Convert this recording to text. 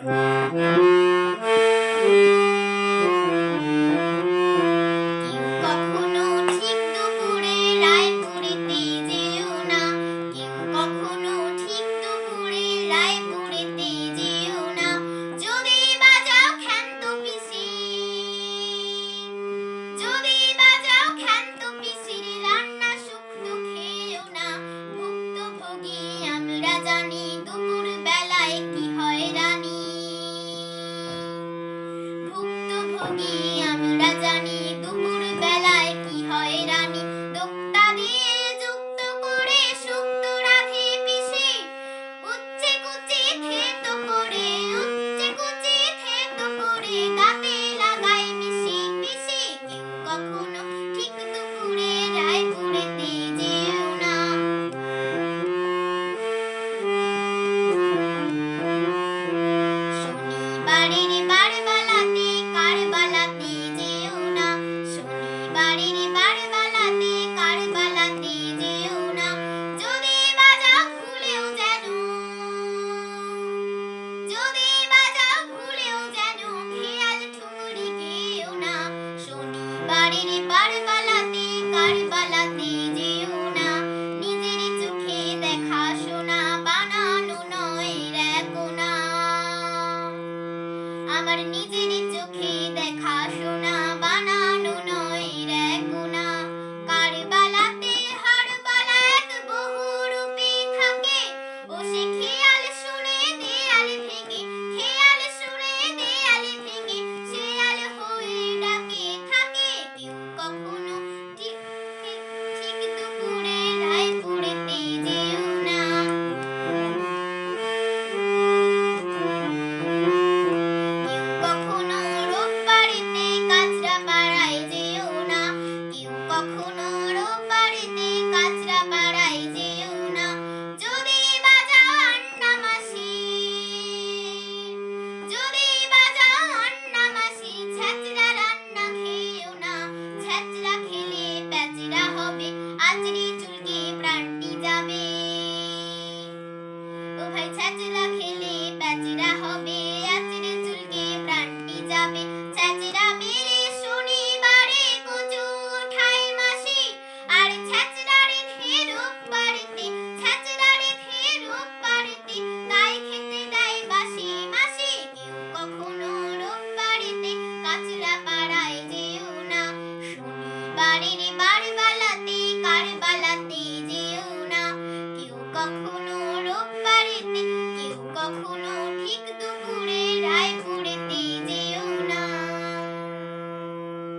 Música তুমি কারবালাতে কারবালাতে যেও না। নিজের চোখে দেখা শোনা নয় আমার নিজের চোখে দেখা শোনা このロンバリに